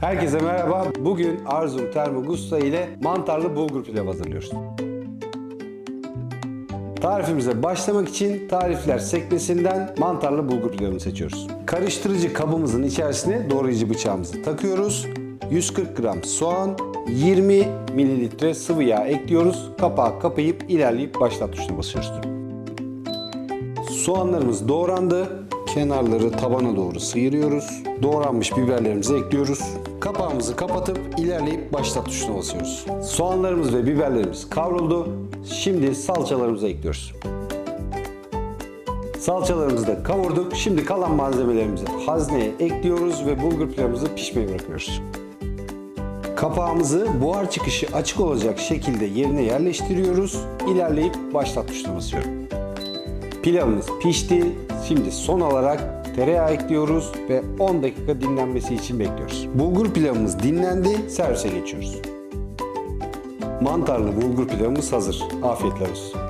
Herkese merhaba. Bugün Arzum Termogusta ile mantarlı bulgur pilav hazırlıyoruz. Tarifimize başlamak için tarifler sekmesinden mantarlı bulgur pilavını seçiyoruz. Karıştırıcı kabımızın içerisine doğrayıcı bıçağımızı takıyoruz. 140 gram soğan, 20 mililitre sıvı yağ ekliyoruz. Kapağı kapayıp ilerleyip başlat tuşuna basıyoruz. Soğanlarımız doğrandı. Kenarları tabana doğru sıyırıyoruz. Doğranmış biberlerimizi ekliyoruz. Kapağımızı kapatıp ilerleyip başlat tuşuna basıyoruz. Soğanlarımız ve biberlerimiz kavruldu. Şimdi salçalarımızı ekliyoruz. Salçalarımızı da kavurduk. Şimdi kalan malzemelerimizi hazneye ekliyoruz ve bulgur pilavımızı pişmeye bırakıyoruz. Kapağımızı buhar çıkışı açık olacak şekilde yerine yerleştiriyoruz. İlerleyip başlat tuşuna basıyorum. Pilavımız pişti. Şimdi son olarak tereyağı ekliyoruz ve 10 dakika dinlenmesi için bekliyoruz. Bulgur pilavımız dinlendi. Servise geçiyoruz. Mantarlı bulgur pilavımız hazır. Afiyetler olsun.